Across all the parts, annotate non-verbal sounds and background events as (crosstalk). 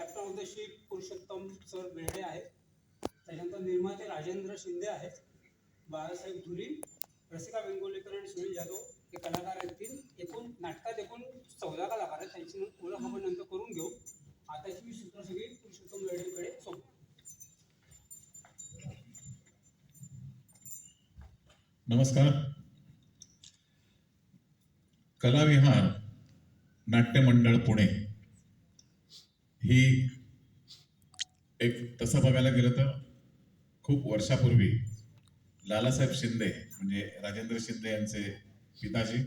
Captain of the ship Purushottam sir Berde आहेत. त्याच्यानंतर निर्माते राजेंद्र शिंदे आहेत. बाळासाहेब धुरी रसिका वेंगोलेकर आणि सुनील जाधव हे कलाकार आहेत. एकूण नाटकात एकूण चौदा कलाकार आहेत. त्यांची ओळख आपण नंतर करून घेऊ. आताची मी सूत्र सगळी पुरुषोत्तम बेर्डेकडे सोपतो नमस्कार. कलाविहार नाट्य मंडळ पुणे. ही एक तसं बघायला गेलं तर खूप वर्षापूर्वी लालासाहेब शिंदे म्हणजे राजेंद्र शिंदे यांचे पिताजी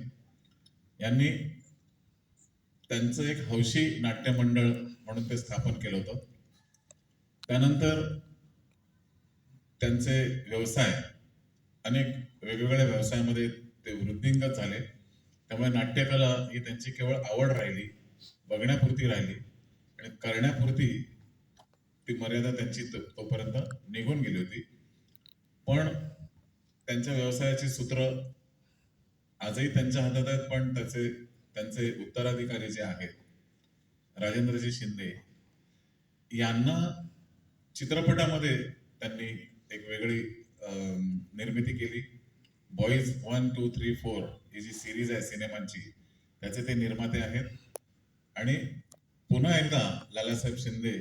यांनी त्यांचं एक हौशी नाट्यमंडळ म्हणून ते स्थापन केलं होतं. त्यानंतर त्यांचे व्यवसाय अनेक वेगवेगळ्या व्यवसायामध्ये ते वृद्धिंगत झाले. त्यामुळे नाट्यकला ही त्यांची केवळ आवड राहिली बघण्यापुरती राहिली. आणि करण्यापुरती ती मर्यादा त्यांची तोपर्यंत निघून गेली होती. पण त्यांच्या व्यवसायाची सूत्र आजही त्यांच्या हातात आहेत पण त्याचे त्यांचे उत्तराधिकारी जे आहेत राजेंद्रजी शिंदे यांना चित्रपटामध्ये त्यांनी एक वेगळी निर्मिती केली. Boys one two three four ही जी सिरीज आहे सिनेमांची त्याचे ते निर्माते आहेत. आणि पुन्हा एकदा लालासाहेब शिंदे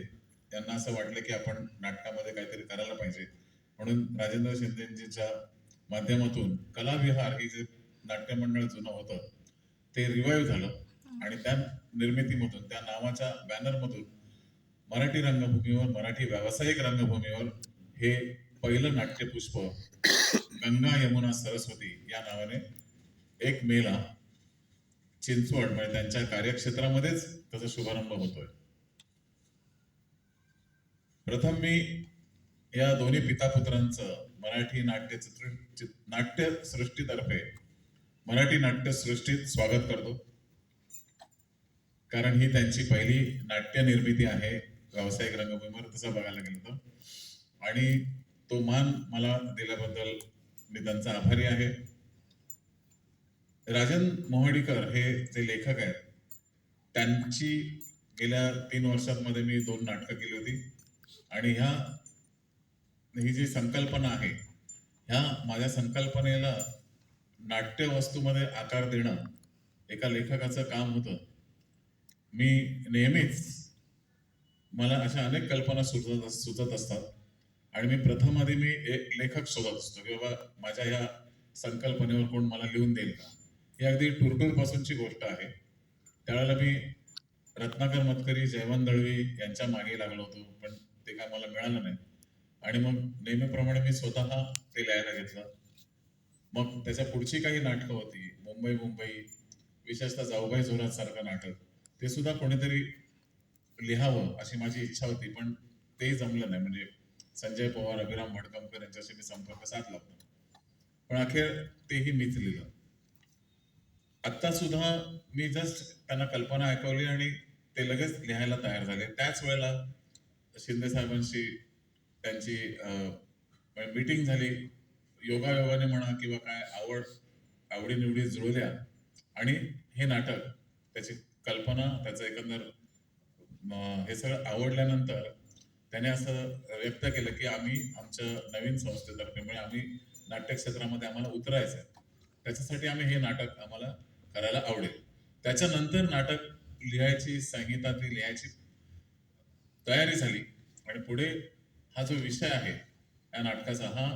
यांना असं वाटलं की आपण नाटकामध्ये काहीतरी करायला पाहिजे. म्हणून राजेंद्र शिंदेजींच्या माध्यमातून कलाविहार ही जे नाट्य मंडळ जुनं होतं ते रिवाईव्ह झालं. आणि त्या निर्मितीमधून त्या नावाच्या बॅनरमधून मराठी रंगभूमीवर मराठी व्यावसायिक रंगभूमीवर हे पहिलं नाट्यपुष्प गंगा यमुना सरस्वती या नावाने एक मेला चिंचवड म्हणजे त्यांच्या कार्यक्षेत्रामध्येच त्याचा शुभारंभ होतोय. प्रथम मी या दोन्ही पितापुत्रांचं मराठी नाट्य चित्र नाट्यसृष्टीतर्फे मराठी नाट्यसृष्टीत स्वागत करतो. कारण ही त्यांची पहिली नाट्य निर्मिती आहे व्यावसायिक रंगभूमीवर तसं बघायला गेलं तर. आणि तो मान मला दिल्याबद्दल मी त्यांचा आभारी आहे. राजन मोहडीकर हे जे लेखक आहेत त्यांची गेल्या तीन वर्षांमध्ये मी दोन नाटकं केली होती. आणि ह्या ही जी संकल्पना आहे ह्या माझ्या संकल्पनेला नाट्य वस्तूमध्ये आकार देणं एका लेखकाचं काम होतं. मी नेहमीच मला अशा अनेक कल्पना सुचत सुचत असतात. आणि मी प्रथम आधी मी एक लेखक शोधत असतो की बाबा माझ्या ह्या संकल्पनेवर कोण मला लिहून देईल का? ही अगदी टुरटूर पासूनची गोष्ट आहे. त्यावेळेला मी रत्नाकर मतकरी जयवंत दळवी यांच्या मागे लागलो होतो पण ते काय मला मिळालं नाही. आणि मग नेहमीप्रमाणे मी स्वतः ते लिहायला घेतलं. मग त्याच्या पुढची काही नाटकं होती मुंबई मुंबई विशेषतः जाऊबाई जोरात सारखं नाटक ते सुद्धा कोणीतरी लिहावं अशी माझी इच्छा होती पण तेही जमलं नाही. म्हणजे संजय पवार अभिराम भडकमकर यांच्याशी मी संपर्क साधला पण अखेर तेही मीच लिहिलं. आत्ता सुद्धा मी जस्ट त्यांना कल्पना ऐकवली आणि ते लगेच लिहायला तयार झाले. त्याच वेळेला शिंदे साहेबांशी त्यांची म्हणजे मीटिंग झाली. योगायोगाने म्हणा किंवा काय आवड आवडीनिवडी जुळल्या आणि हे नाटक त्याची कल्पना त्याचं एकंदर हे सगळं आवडल्यानंतर त्याने असं व्यक्त केलं की आम्ही आमच्या नवीन संस्थेतर्फे म्हणजे आम्ही नाट्य क्षेत्रामध्ये आम्हाला उतरायचं आहे त्याच्यासाठी आम्ही हे नाटक आम्हाला करायला आवडेल. त्याच्यानंतर नाटक लिहायची संहिता ती लिहायची तयारी झाली. आणि पुढे हा जो विषय आहे या नाटकाचा हा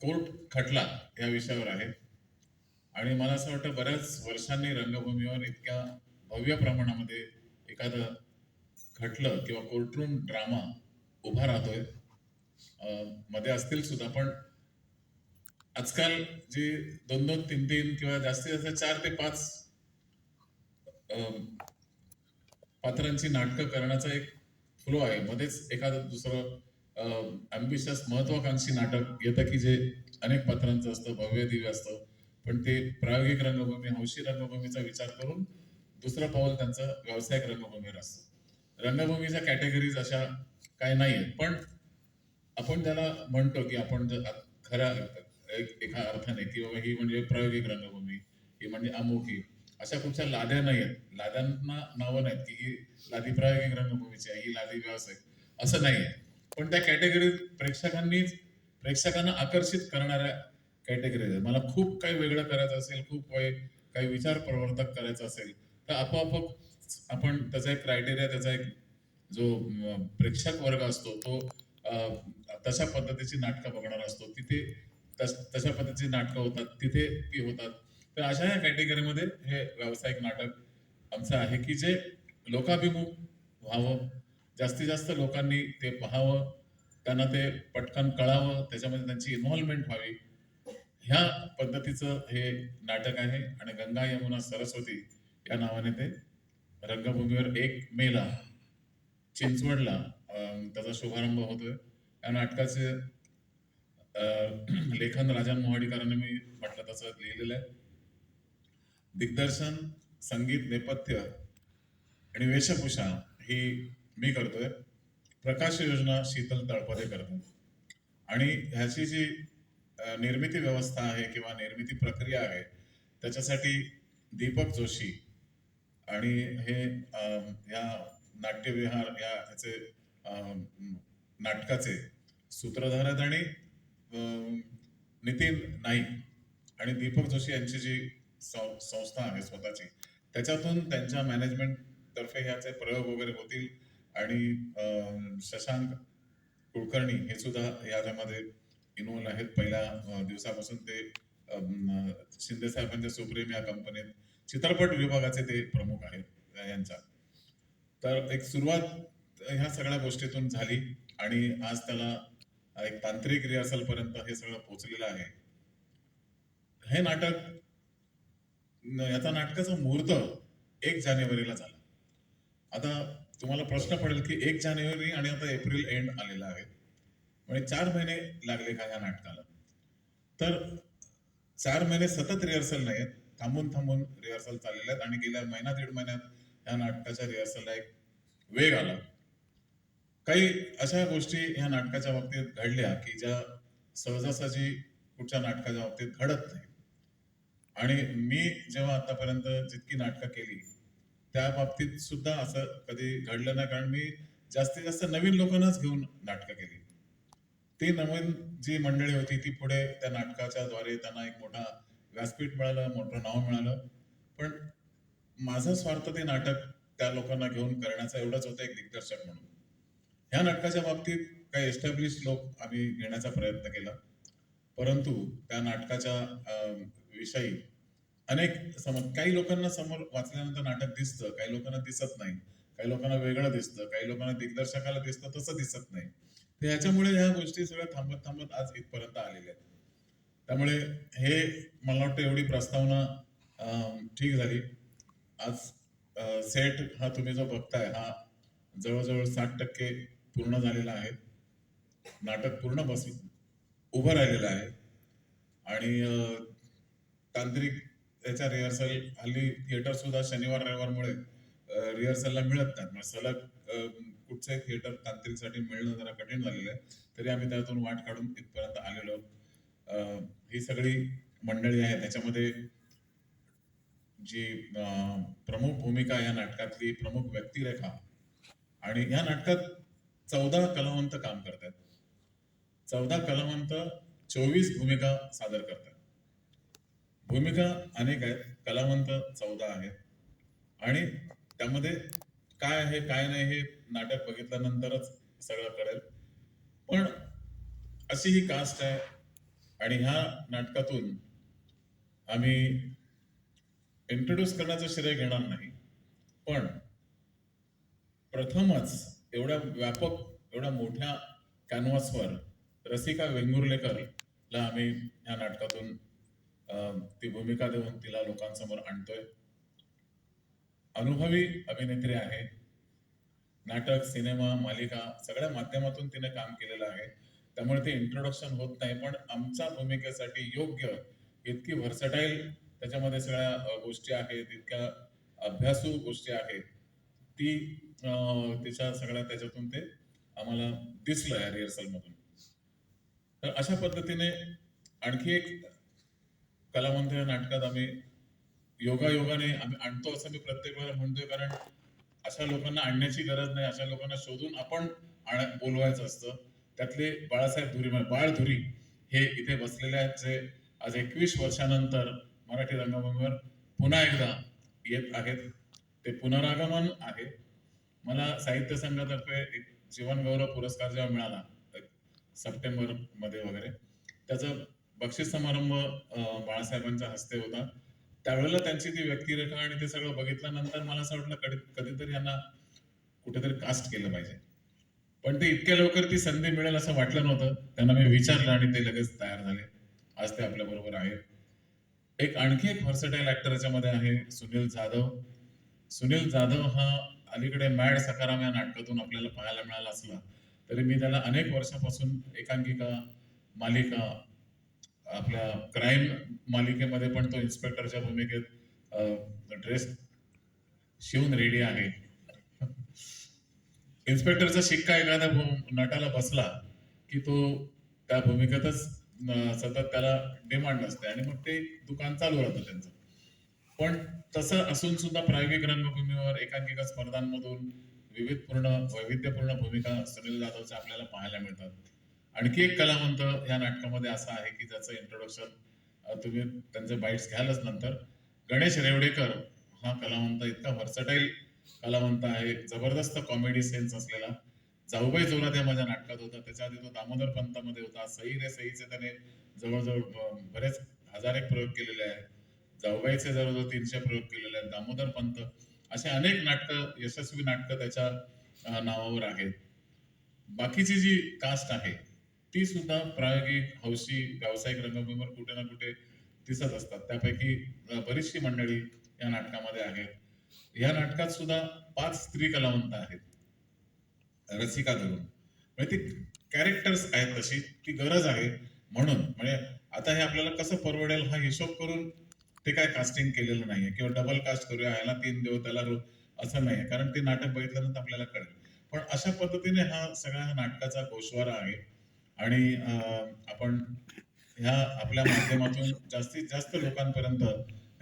कोर्ट खटला या विषयावर आहे. आणि मला असं वाटतं बऱ्याच वर्षांनी रंगभूमीवर इतक्या भव्य प्रमाणामध्ये एखादं खटलं किंवा कोर्टरूम ड्रामा उभा राहतोय. मध्ये असतील सुद्धा पण आजकाल जे दोन दोन तीन तीन किंवा जास्तीत जास्त चार ते पाच अं, पात्रांची नाटकं करण्याचा एक फ्लो आहे. मध्येच एखादं दुसरं अम्बिशस महत्वाकांक्षी नाटक येतं की जे अनेक पात्रांचं असतं भव्य दिव्य असतं. पण ते प्रायोगिक रंगभूमी हौशी रंगभूमीचा विचार करून दुसरं पाऊल त्यांचं व्यावसायिक रंगभूमीवर असतं. रंगभूमीच्या कॅटेगरीज अशा काय नाही आहेत पण आपण त्याला म्हणतो की आपण खऱ्या एक- एका अर्थाने की बाबा ही म्हणजे प्रायोगिक रंगभूमी ही म्हणजे अमोखी अशा कुठच्या लाद्या नाही आहेत. लाद्यांना नावं नाहीत की ही लादी प्रायोगिक रंगभूमीची आहे ही लादी व्यावसायिक. असं नाही आहे. पण त्या कॅटेगरीत प्रेक्षकांनी प्रेक्षकांना आकर्षित करणाऱ्या कॅटेगरी आहेत. मला खूप काही वेगळं करायचं असेल खूप काही काही विचार प्रवर्तक करायचा असेल तर आपोआप आपण त्याचा एक क्रायटेरिया त्याचा एक जो प्रेक्षक वर्ग असतो तो तशा पद्धतीची नाटकं बघणार असतो. तिथे तशा पद्धतीची नाटकं होतात तिथे ती होतात. तर अशा या कॅटेगरीमध्ये हे व्यावसायिक नाटक आमचं आहे की जे लोकाभिमुख व्हावं जास्तीत जास्त लोकांनी ते पाहावं त्यांना ते पटकन कळावं त्याच्यामध्ये त्यांची इन्व्हॉल्वमेंट व्हावी ह्या पद्धतीचं हे नाटक आहे आणि गंगा यमुना सरस्वती या नावाने ते रंगभूमीवर एक मेला चिंचवडला त्याचा शुभारंभ होतोय. या नाटकाचे (clears throat) लेखन राजा मोहाडीकरांनी मी म्हटलं तसं लिहिलेलं आहे. दिग्दर्शन संगीत नेपथ्य आणि वेशभूषा ही मी करतोय. प्रकाश योजना शीतल तळपदे करतो आणि ह्याची जी निर्मिती व्यवस्था आहे किंवा निर्मिती प्रक्रिया आहे त्याच्यासाठी दीपक जोशी आणि हे या नाट्यविहार या ह्याचे नाटकाचे सूत्रधार आहेत आणि नितीन नाईक आणि दीपक जोशी यांची जी सं- संस्था आहे स्वतःची त्याच्यातून त्यांच्या मॅनेजमेंट तर्फे ह्याचे प्रयोग वगैरे होतील आणि शशांक कुलकर्णी हे सुद्धा याच्यामध्ये इन्व्हॉल्व आहेत. पहिल्या दिवसापासून ते शिंदे साहेबांच्या सुप्रीम या कंपनीत चित्रपट विभागाचे ते प्रमुख आहेत यांचा. तर एक सुरुवात ह्या सगळ्या गोष्टीतून झाली आणि आज त्याला एक तांत्रिक रिहर्सल पर्यंत हे सगळं पोचलेलं आहे. हे नाटक याचा नाटकाचा मुहूर्त एक जानेवारीला झाला. आता तुम्हाला प्रश्न पडेल की एक जानेवारी आणि आता एप्रिल एंड आलेला आहे. म्हणजे चार महिने लागले का या नाटकाला? तर चार महिने सतत रिहर्सल नाही आहेत थांबून थांबून रिहर्सल चाललेले आहेत आणि गेल्या महिना दीड महिन्यात या नाटकाच्या रिहर्सलला एक वेग आला. काही अशा गोष्टी ह्या नाटकाच्या बाबतीत घडल्या की ज्या सहजासहजी कुठच्या नाटकाच्या बाबतीत घडत नाही. आणि मी जेव्हा आतापर्यंत जितकी नाटकं केली त्या बाबतीत सुद्धा असं कधी घडलं नाही कारण मी जास्तीत जास्त नवीन लोकांनाच घेऊन नाटकं केली. ती नवीन जी मंडळी होती ती पुढे त्या नाटकाच्या द्वारे त्यांना एक मोठा व्यासपीठ मिळालं मोठं नाव मिळालं. पण माझा स्वार्थ ते नाटक त्या लोकांना घेऊन करण्याचा एवढंच होतं एक दिग्दर्शक म्हणून. ह्या नाटकाच्या बाबतीत काही एस्टॅब्लिश लोक आम्ही घेण्याचा प्रयत्न केला. परंतु त्या नाटकाच्या विषयी अनेक समज काही लोकांना समोर वाचल्यानंतर नाटक दिसतं काही लोकांना दिसत नाही. काही लोकांना वेगळं दिसतं काही लोकांना दिग्दर्शकाला दिसतं तसं दिसत नाही. तर ह्याच्यामुळे ह्या गोष्टी सगळ्या थांबत थांबत आज इथपर्यंत आलेल्या आहेत. त्यामुळे हे मला वाटतं एवढी प्रस्तावना ठीक झाली. आज सेट हा तुम्ही जो बघताय हा जवळजवळ साठ टक्के पूर्ण झालेला आहे. नाटक पूर्ण बसून उभं राहिलेलं आहे. आणि तांत्रिक त्याच्या रिहर्सल हल्ली थिएटर सुद्धा शनिवार रविवारमुळे रिहर्सलला मिळत नाहीत म्हणजे सलग कुठचे कुठचंही थिएटर तांत्रिकसाठी मिळणं जरा कठीण झालेलं आहे. तरी आम्ही त्यातून वाट काढून इथपर्यंत आलेलो ही सगळी मंडळी आहे. त्याच्यामध्ये जी प्रमुख भूमिका या नाटकातली प्रमुख व्यक्तिरेखा आणि या नाटकात चौदा कलावंत काम करतात चौदा कलावंत चोवीस भूमिका सादर करतात भूमिका अनेक आहेत कलावंत चौदा आहेत. आणि त्यामध्ये काय आहे काय नाही हे नाटक बघितल्यानंतरच सगळं कळेल. पण अशी ही कास्ट आहे आणि ह्या नाटकातून आम्ही इंट्रोड्यूस करण्याचं श्रेय घेणार नाही. पण प्रथमच एवढ्या व्यापक एवढ्या मोठ्या कॅनव्हासवर रसिका वेंगुर्लेकरला आम्ही या नाटकातून ती भूमिका देऊन तिला लोकांसमोर आणतोय. अनुभवी अभिनेत्री आहे. नाटक सिनेमा मालिका सगळ्या माध्यमातून तिने काम केलेलं आहे. त्यामुळे ते इंट्रोडक्शन होत नाही पण आमच्या भूमिकेसाठी योग्य इतकी व्हर्सटाईल त्याच्यामध्ये सगळ्या गोष्टी आहेत इतक्या अभ्यासू गोष्टी आहेत. ती त्याच्या सगळ्या त्याच्यातून ते आम्हाला दिसलं या रिहर्सलमधून तर अशा पद्धतीने आणखी एक कलावंत या नाटकात आम्ही योगायोगाने आम्ही आणतो असं मी प्रत्येक वेळेला म्हणतोय कारण अशा लोकांना आणण्याची गरज नाही अशा लोकांना शोधून आपण आण- बोलवायचं असतं. त्यातले बाळासाहेब धुरी म्हणजे बाळ धुरी हे इथे बसलेले आहेत जे आज एकवीस वर्षानंतर मराठी रंगभूमीवर पुन्हा एकदा येत आहेत. ते पुनरागमन आहे. मला साहित्य संघातर्फे एक जीवनगौरव पुरस्कार जेव्हा मिळाला सप्टेंबरमध्ये वगैरे त्याचा बक्षीस समारंभ बाळासाहेबांच्या हस्ते होता. त्यावेळेला त्यांची ती व्यक्तिरेखा आणि ते सगळं बघितल्यानंतर मला असं वाटलं कधी कधीतरी यांना कुठेतरी कास्ट केलं पाहिजे. पण ते इतक्या लवकर ती संधी मिळेल असं वाटलं नव्हतं. त्यांना मी विचारलं आणि ते लगेच तयार झाले. आज ते आपल्या बरोबर आहेत. एक आणखी एक व्हर्सटाईल ऍक्टर याच्यामध्ये आहे सुनील जाधव. सुनील जाधव हा अलीकडे मॅड सकाराम या नाटकातून आपल्याला पाहायला मिळाला असला तरी मी त्याला अनेक वर्षापासून एकांकिका मालिका आपल्या क्राईम मालिकेमध्ये पण तो इन्स्पेक्टरच्या भूमिकेत ड्रेस शिवून रेडी आहे. इन्स्पेक्टरचा शिक्का एखाद्या नटाला बसला की तो त्या भूमिकेतच सतत त्याला डिमांड असते आणि मग ते दुकान चालू राहतं त्यांचं. पण तसं असून सुद्धा प्रायोगिक रंगभूमीवर एकांकिका स्पर्धांमधून विविधपूर्ण वैविध्यपूर्ण भूमिका सुनील जाधवच्या आपल्याला पाहायला मिळतात. आणखी एक कलावंत या नाटकामध्ये असा आहे की ज्याचं इंट्रोडक्शन तुम्ही त्यांचे बाईट्स घ्यालच नंतर. गणेश रेवडेकर हा कलावंत इतका व्हर्सटाईल कलावंत आहे. जबरदस्त कॉमेडी सेन्स असलेला. जाऊबाई जोरात या माझ्या नाटकात होता. त्याच्या आधी तो दामोदर पंतामध्ये होता. सई रे सईचे त्याने जवळजवळ बरेच हजार एक प्रयोग केलेले आहेत. जाऊबाईचे जवळजवळ तीनशे प्रयोग केलेले आहेत दामोदर पंत असे अनेक नाटकं यशस्वी नाटकं त्याच्या नावावर आहेत. बाकीची जी कास्ट आहे ती सुद्धा प्रायोगिक हौशी व्यावसायिक रंगभूमीवर कुठे ना कुठे दिसत असतात. त्यापैकी बरीचशी मंडळी या नाटकामध्ये आहेत. या नाटकात सुद्धा पाच स्त्री कलावंत आहेत. रसिका धरून. म्हणजे ती कॅरेक्टर्स आहेत तशी ती गरज आहे. म्हणून म्हणजे आता हे आपल्याला कसं परवडेल हा हिशोब करून ते काय कास्टिंग केलेलं नाहीये. किंवा डबल कास्ट करूया ह्याला तीन देव त्याला रो असं नाही कारण ते नाटक बघितल्यानंतर आपल्याला कळेल. पण अशा पद्धतीने हा सगळा हा नाटकाचा गोषवारा आहे. आणि आपण ह्या आपल्या माध्यमातून जास्तीत जास्त लोकांपर्यंत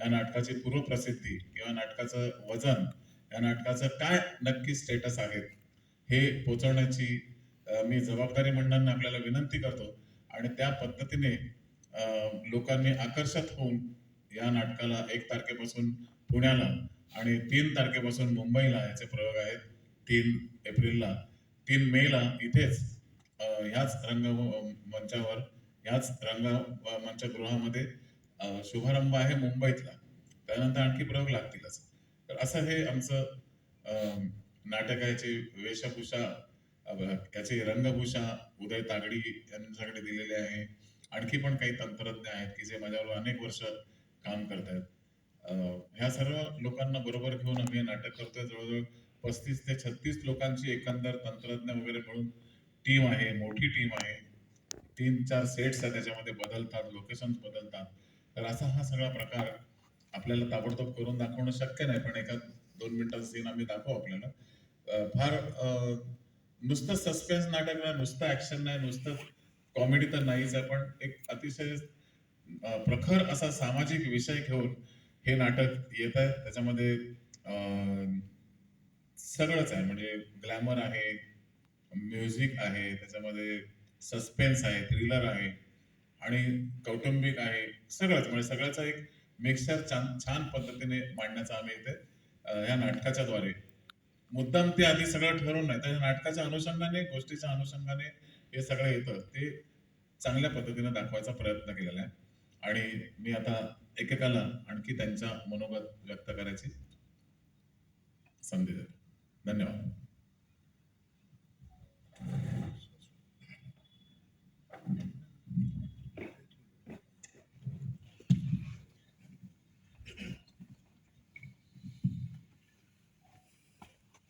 या नाटकाची पूर्वप्रसिद्धी किंवा नाटकाचं वजन या नाटकाचं काय नक्की स्टेटस आहे हे पोचवण्याची मी जबाबदारी मंडळांना आपल्याला विनंती करतो. आणि त्या पद्धतीने लोकांनी आकर्षित होऊन या नाटकाला एक तारखेपासून पुण्याला आणि तीन तारखेपासून मुंबईला याचे प्रयोग आहेत. तीन एप्रिलला तीन मेला इथेच ह्याच रंग मंचावर ह्याच रंग मंचगृहामध्ये शुभारंभ आहे मुंबईतला. त्यानंतर आणखी प्रयोग लागतीलच तर असं हे आमचं नाटकाची वेशभूषा याची रंगभूषा उदय तागडी यांच्याकडे दिलेली आहे. आणखी पण काही तंत्रज्ञ आहेत की जे माझ्यावर अनेक वर्ष काम करतायत. ह्या सर्व लोकांना बरोबर घेऊन आम्ही हे नाटक करतोय. जवळजवळ पस्तीस ते छत्तीस लोकांची एकंदर तंत्रज्ञ वगैरे म्हणून टीम आहे मोठी टीम आहे. तीन चार सेट्स आहेत त्याच्यामध्ये बदलतात लोकेशन बदलतात. तर असा हा सगळा प्रकार आपल्याला ताबडतोब करून दाखवणं शक्य नाही पण एका दोन मिनिटाचा सीन आम्ही दाखवू आपल्याला. फार नुसतं सस्पेन्स नाटक नाही नुसतं ऍक्शन नाही नुसतं कॉमेडी तर नाहीच आहे पण एक अतिशय प्रखर असा सामाजिक विषय घेऊन हे नाटक येत आहे. त्याच्यामध्ये सगळंच आहे. म्हणजे ग्लॅमर आहे म्युझिक आहे त्याच्यामध्ये सस्पेन्स आहे थ्रिलर आहे आणि कौटुंबिक आहे सगळंच. म्हणजे सगळ्याचा एक मिक्सचर छान छान पद्धतीने मांडण्याचा आम्ही इथे या नाटकाच्या द्वारे मुद्दाम ते आधी सगळं ठरवून नाही तर नाटकाच्या अनुषंगाने गोष्टीच्या अनुषंगाने हे सगळं येतं. ते चांगल्या पद्धतीने दाखवायचा प्रयत्न केलेला आहे. आणि मी आता एकेकाला आणखी त्यांच्या मनोगत व्यक्त करायची संधी देतो. धन्यवाद.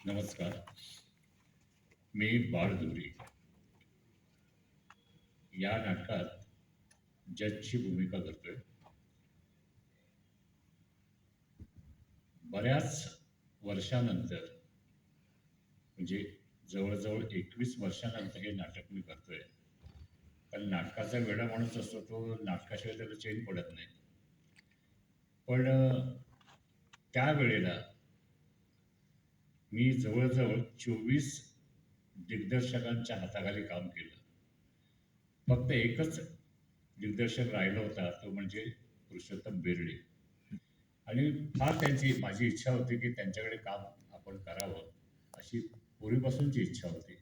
नमस्कार. मी बाळदुरी. या नाटकात जजची भूमिका करतोय बऱ्याच वर्षानंतर म्हणजे जवळजवळ एकवीस वर्षानंतर हे नाटक मी करतोय. कारण नाटकाचा वेळा माणूस असतो तो नाटकाशिवाय त्याला चेन पडत नाही. पण त्या त्यावेळेला मी जवळजवळ चोवीस दिग्दर्शकांच्या हाताखाली काम केलं. फक्त एकच दिग्दर्शक राहिला होता तो म्हणजे पुरुषोत्तम बेर्डे. आणि फार त्यांची माझी इच्छा होती की त्यांच्याकडे काम आपण करावं अशी पूर्वीपासूनची इच्छा होती.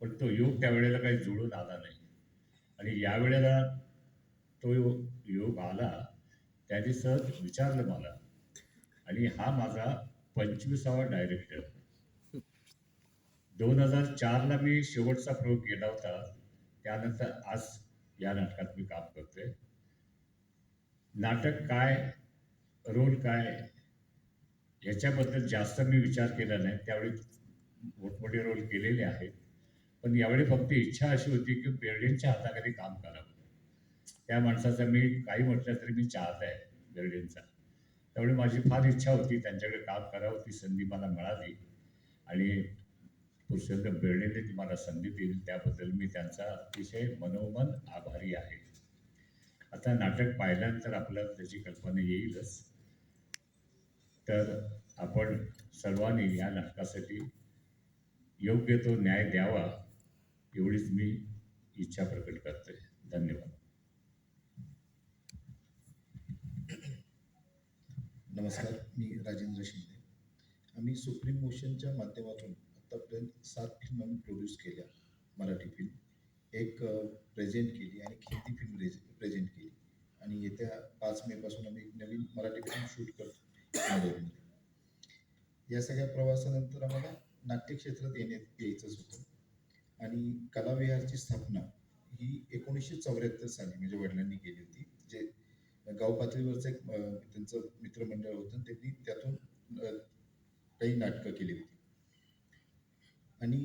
पण तो योग त्यावेळेला काही जुळून आला नाही. आणि यावेळेला तो यो- योग आला त्याने सहज विचारलं मला. आणि हा माझा पंचवीसावा डायरेक्टर. दोन हजार चारला मी शेवटचा प्रयोग केला होता. त्यानंतर आज या नाटकात मी काम करतोय. नाटक काय रोल काय याच्याबद्दल जास्त मी विचार केला नाही. त्यावेळी मोठमोठे रोल केलेले आहेत. पण यावेळी फक्त इच्छा अशी होती की बेर्डेंच्या हाताखाली काम करावं. त्या माणसाचा मी काही म्हटलं तरी मी चाहत आहे बेर्डेंचा. त्यामुळे माझी फार इच्छा होती त्यांच्याकडे काम करावं ती संधी मला मिळाली. आणि पुरुषोत्तम बेर्डेने ती मला संधी दिली त्याबद्दल मी त्यांचा अतिशय मनोमन आभारी आहे. आता नाटक पाहिल्यानंतर आपल्याला त्याची कल्पना येईलच. तर आपण सर्वांनी या नाटकासाठी योग्य तो न्याय द्यावा एवढीच मी इच्छा प्रकट करते धन्यवाद. नमस्कार मी राजेंद्र शिंदे. आम्ही सुप्रीम मोशनच्या माध्यमातून आत्तापर्यंत सात फिल्म आम्ही प्रोड्यूस केल्या मराठी फिल्म एक प्रेझेंट केली आणि एक हिंदी फिल्म प्रेझेंट केली. आणि येत्या पाच मेपासून आम्ही एक नवीन मराठी फिल्म शूट करतो या सगळ्या प्रवासानंतर आम्हाला नाट्य क्षेत्रात येण्यात यायचंच होतं. आणि कलाविहारची स्थापना ही एकोणीसशे चौऱ्याहत्तर साली म्हणजे वडिलांनी केली होती. जे गाव पातळीवरचं एक त्यांचं मित्रमंडळ होतं त्यांनी त्यातून काही नाटकं केली होती. आणि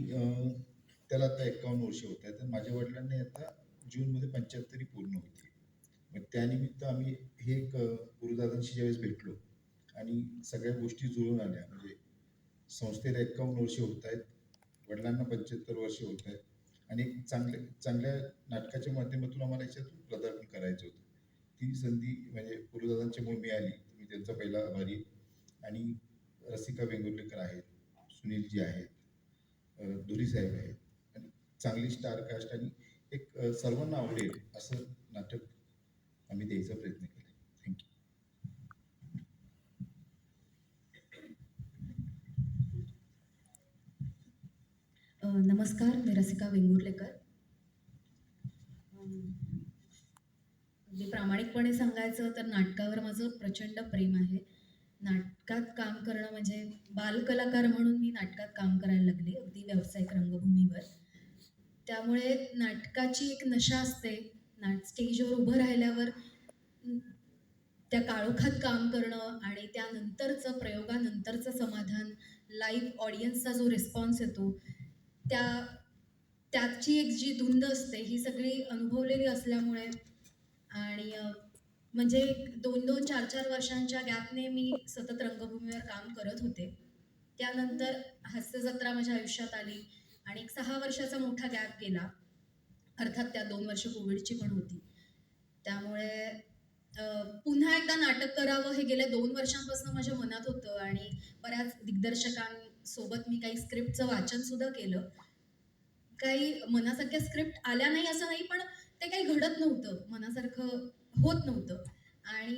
त्याला आता एकावन्न वर्ष होत आहेत. तर माझ्या वडिलांनी आता जूनमध्ये पंच्याहत्तरी पूर्ण होती मग त्यानिमित्त आम्ही हे एक गुरुदादांशी ज्यावेळेस भेटलो आणि सगळ्या गोष्टी जुळून आल्या. म्हणजे संस्थेला एकावन्न वर्ष होत आहेत. वडिलांना पंच्याहत्तर वर्ष होत आहेत. आणि एक चांगल्या चांगल्या नाटकाच्या माध्यमातून आम्हाला याच्यातून प्रदर्शन करायचं होतं. ती संधी म्हणजे गुरुदादांच्यामुळे मिळाली. मी त्यांचा पहिला आभारी आणि रसिका वेंगुर्लेकर आहेत. सुनीलजी आहेत. दुरी साहेब आहेत. आणि चांगली स्टार कास्ट आणि एक सर्वांना आवडेल असं नाटक आम्ही द्यायचा प्रयत्न केला. थँक्यू नमस्कार मी रसिका वेंगुर्लेकर. म्हणजे प्रामाणिकपणे सांगायचं तर नाटकावर माझं प्रचंड प्रेम आहे. नाटकात काम करणं म्हणजे बालकलाकार म्हणून मी नाटकात काम करायला लागले अगदी व्यावसायिक रंगभूमीवर. त्यामुळे नाटकाची एक नशा असते. नाट स्टेजवर उभं राहिल्यावर त्या काळोखात काम करणं आणि त्यानंतरचं प्रयोगानंतरचं समाधान लाईव्ह ऑडियन्सचा जो रिस्पॉन्स येतो त्या त्याची एक जी धुंद असते ही सगळी अनुभवलेली असल्यामुळे आणि म्हणजे एक दोन दोन चार चार वर्षांच्या गॅपने मी सतत रंगभूमीवर काम करत होते. त्यानंतर हास्य जत्रा माझ्या आयुष्यात आली आणि एक सहा वर्षाचा मोठा गॅप गेला. अर्थात त्या दोन वर्ष कोविडची पण होती. त्यामुळे पुन्हा एकदा नाटक करावं हे गेल्या दोन वर्षांपासून माझ्या मनात होतं आणि बऱ्याच दिग्दर्शकांसोबत मी काही स्क्रिप्टचं वाचन सुद्धा केलं. काही मनासारख्या स्क्रिप्ट आल्या नाही असं नाही पण ते काही घडत नव्हतं. मनासारखं होत नव्हतं. आणि